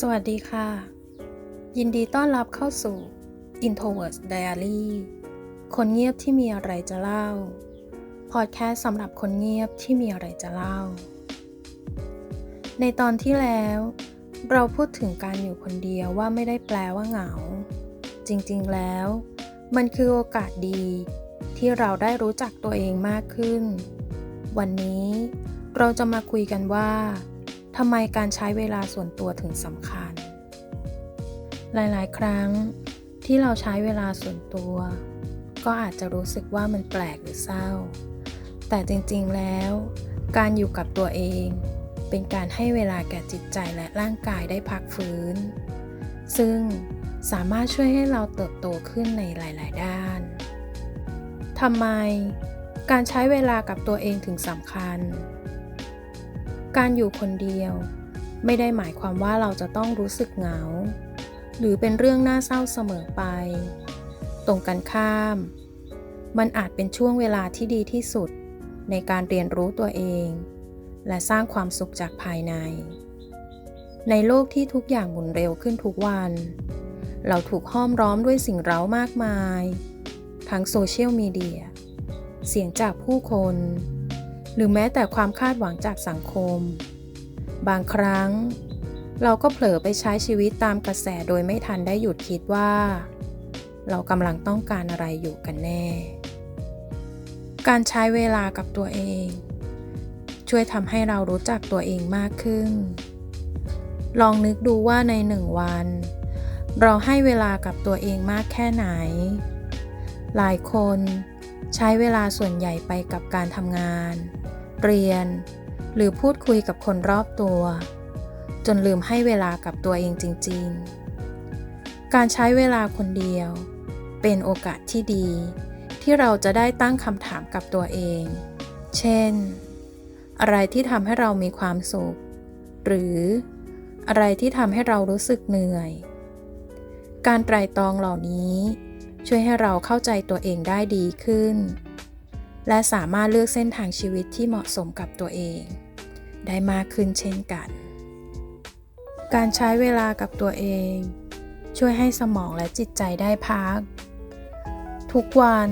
สวัสดีค่ะ ยินดีต้อนรับเข้าสู่ Introvert Diary คนเงียบที่มีอะไรจะเล่า พอดแคสต์สำหรับคนเงียบที่มีอะไรจะเล่า ในตอนที่แล้ว เราพูดถึงการอยู่คนเดียวว่าไม่ได้แปลว่าเหงา จริงๆแล้ว มันคือโอกาสดีที่เราได้รู้จักตัวเองมากขึ้น วันนี้เราจะมาคุยกันว่า ทำไมการใช้เวลาส่วนตัวถึงสำคัญ หลาย ๆ ครั้งที่เราใช้เวลาส่วนตัว ก็อาจจะรู้สึกว่ามันแปลกหรือเศร้า แต่จริง ๆ แล้ว การอยู่กับตัวเอง เป็นการให้เวลาแก่จิตใจและร่างกายได้พักฟื้น ซึ่งสามารถช่วยให้เราเติบโตขึ้นในหลาย ๆ ด้าน ทำไม การใช้เวลากับตัวเองถึงสำคัญ การอยู่คนเดียว ไม่ได้หมายความว่าเราจะต้องรู้สึกเหงา หรือเป็นเรื่องน่าเศร้าเสมอไป ตรงกันข้าม มันอาจเป็นช่วงเวลาที่ดีที่สุด ในการเรียนรู้ตัวเอง และสร้างความสุขจากภายใน ในโลกที่ทุกอย่างหมุนเร็วขึ้นทุกวัน เราถูกห้อมร้อมด้วยสิ่งเร้ามากมาย ทั้งโซเชียลมีเดีย เสียงจากผู้คน หรือแม้แต่ความคาดหวังจากสังคม บางครั้ง เราก็เผลอไปใช้ชีวิตตามกระแสโดยไม่ทันได้หยุดคิดว่า เรากำลังต้องการอะไรอยู่กันแน่ การใช้เวลากับตัวเอง ช่วยทำให้เรารู้จักตัวเองมากขึ้น ลองนึกดูว่าในหนึ่งวัน เราให้เวลากับตัวเองมากแค่ไหน หลายคนใช้เวลาส่วนใหญ่ไปกับการทำงาน เรียน หรือพูดคุยกับคนรอบตัว จนลืมให้เวลากับตัวเองจริง ๆ การใช้เวลาคนเดียว เป็นโอกาสที่ดี ที่เราจะได้ตั้งคำถามกับตัวเอง เช่น อะไรที่ทำให้เรามีความสุข หรืออะไรที่ทำให้เรารู้สึกเหนื่อย การไตรตรองเหล่านี้ช่วยให้เราเข้าใจตัวเองได้ดีขึ้น และสามารถเลือกเส้นทางชีวิตที่เหมาะสมกับตัวเอง ได้มากขึ้นเช่นกัน การใช้เวลากับตัวเอง ช่วยให้สมองและจิตใจได้พัก ทุกวัน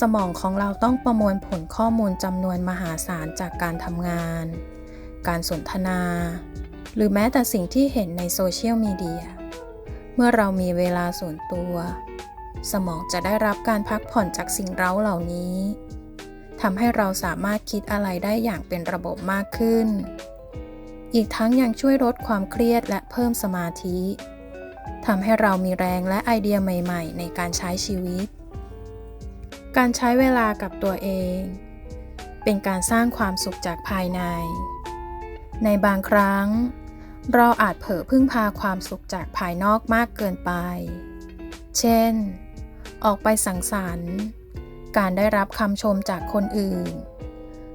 สมองของเราต้องประมวลผลข้อมูลจำนวนมหาศาลจากการทำงาน การสนทนา หรือแม้แต่สิ่งที่เห็นในโซเชียลมีเดีย เมื่อเรามีเวลาส่วนตัว สมองจะได้รับการพักผ่อนจากสิ่งเร้าเหล่านี้ ทำให้เราสามารถคิดอะไรได้อย่างเป็นระบบมากขึ้น อีกทั้งยังช่วยลดความเครียดและเพิ่มสมาธิทำให้เรามีแรงและไอเดียใหม่ๆ ในการใช้ชีวิต การใช้เวลากับตัวเอง เป็นการสร้างความสุขจากภายใน ในบางครั้ง เราอาจเผลอพึ่งพาความสุขจากภายนอกมากเกินไป เช่น ออกไปสังสรรค์ การได้รับคำชมจากคนอื่น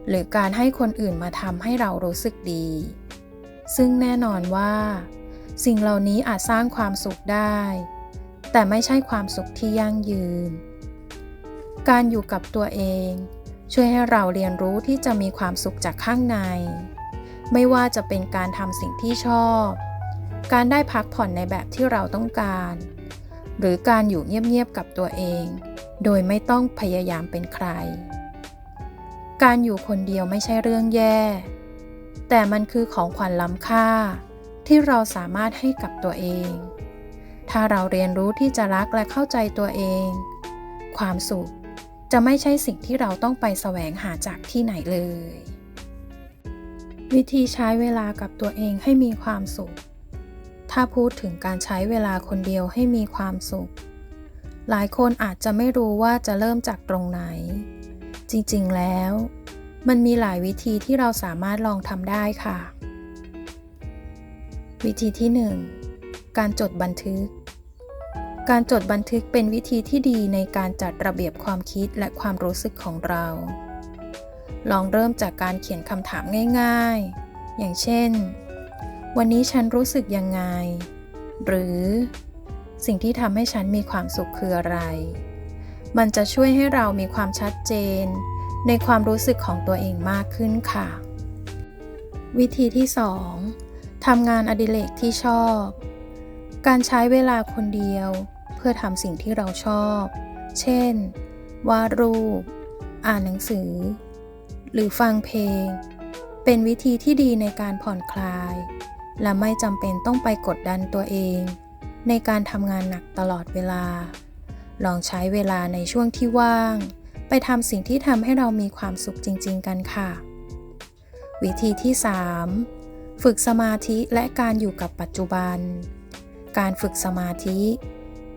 หรือการให้คนอื่นมาทำให้เรารู้สึกดี ซึ่งแน่นอนว่า สิ่งเหล่านี้อาจสร้างความสุขได้ แต่ไม่ใช่ความสุขที่ยั่งยืน การอยู่กับตัวเอง ช่วยให้เราเรียนรู้ที่จะมีความสุขจากข้างใน ไม่ว่าจะเป็นการทำสิ่งที่ชอบ การได้พักผ่อนในแบบที่เราต้องการ หรือการอยู่เงียบๆกับตัวเอง โดยไม่ต้องพยายามเป็นใคร การอยู่คนเดียวไม่ใช่เรื่องแย่ แต่มันคือของขวัญล้ำค่าที่เราสามารถให้กับตัวเอง ถ้าเราเรียนรู้ที่จะรักและเข้าใจตัวเอง ความสุขจะไม่ใช่สิ่งที่เราต้องไปแสวงหาจากที่ไหนเลย วิธีใช้เวลากับตัวเองให้มีความสุข ถ้าพูดถึงการใช้เวลาคนเดียวให้มีความสุข หลายคนอาจจะไม่รู้ว่าจะเริ่มจากตรงไหน จริงๆแล้ว มันมีหลายวิธีที่เราสามารถลองทำได้ค่ะ วิธีที่ 1 การจดบันทึก การจดบันทึกเป็นวิธีที่ดีในการจัดระเบียบความคิดและความรู้สึกของเรา ลองเริ่มจากการเขียนคำถามง่าย ๆ อย่างเช่น วันนี้ฉันรู้สึกยังไง หรือ สิ่งที่ทำให้ฉันมีความสุขคืออะไร มันจะช่วยให้เรามีความชัดเจน ในความรู้สึกของตัวเองมากขึ้นค่ะ วิธีที่ 2ทำงานอดิเรกที่ชอบ การใช้เวลาคนเดียว เพื่อทำสิ่งที่เราชอบ เช่น วาดรูป อ่านหนังสือ หรือฟังเพลง เป็นวิธีที่ดีในการผ่อนคลาย และไม่จำเป็นต้องไปกดดันตัวเอง ในการทำงานหนักตลอดเวลา ลองใช้เวลาในช่วงที่ว่าง ไปทำสิ่งที่ทำให้เรามีความสุขจริง ๆ กันค่ะ วิธีที่ 3 ฝึกสมาธิและการอยู่กับปัจจุบัน การฝึกสมาธิ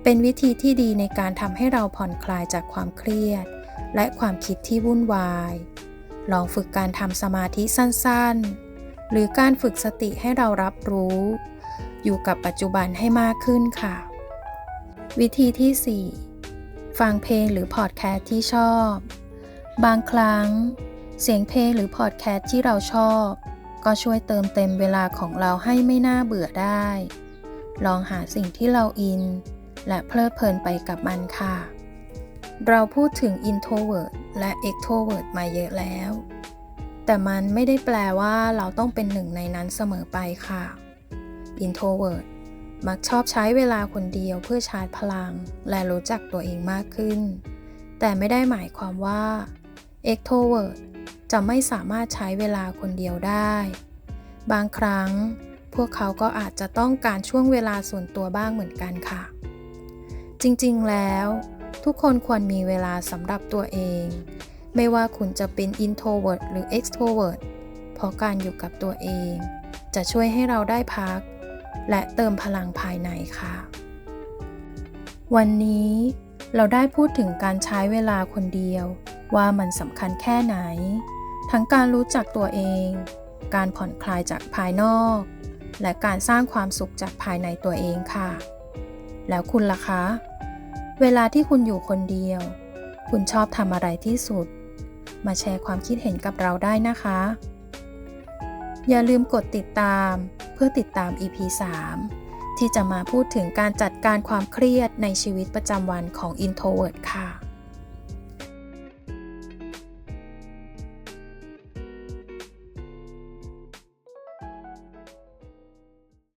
เป็นวิธีที่ดีในการทำให้เราผ่อนคลายจากความเครียด และความคิดที่วุ่นวาย ลองฝึกการทำสมาธิสั้นๆ หรือการฝึกสติให้เรารับรู้ อยู่กับปัจจุบันให้มากขึ้นค่ะ วิธีที่ 4 ฟังเพลงหรือพอดแคสต์ที่ชอบ บางครั้ง เสียงเพลงหรือพอดแคสต์ที่เราชอบ ก็ช่วยเติมเต็มเวลาของเราให้ไม่น่าเบื่อได้ ลองหาสิ่งที่เราอิน และเพลิดเพลินไปกับมันค่ะเราพูดถึง introvert และ extrovert มาเยอะแล้ว แต่มันไม่ได้แปลว่าเราต้องเป็นหนึ่งในนั้นเสมอไปค่ะ introvert มักชอบใช้เวลาคนเดียวเพื่อชาร์จพลัง และรู้จักตัวเองมากขึ้น แต่ไม่ได้หมายความว่า extrovert จะไม่สามารถใช้เวลาคนเดียวได้ บางครั้ง พวกเขาก็อาจจะต้องการช่วงเวลาส่วนตัวบ้างเหมือนกันค่ะ จริงๆแล้ว ทุกคนควรมีเวลาสำหรับตัวเอง ไม่ว่าคุณจะเป็น introvert หรือ extrovert เพราะการอยู่กับตัวเอง จะช่วยให้เราได้พัก และเติมพลังภายในค่ะ วันนี้เราได้พูดถึงการใช้เวลาคนเดียว ว่ามันสำคัญแค่ไหน ทั้งการรู้จักตัวเอง การผ่อนคลายจากภายนอก และการสร้างความสุขจากภายในตัวเองค่ะ แล้วคุณล่ะคะ เวลาที่คุณอยู่คนเดียว คุณชอบทำอะไรที่สุด มาแชร์ความคิดเห็นกับเราได้นะคะ อย่าลืมกดติดตามเพื่อติดตาม EP 3 ที่จะมาพูดถึงการจัดการความเครียดในชีวิตประจำวันของ Introvert ค่ะ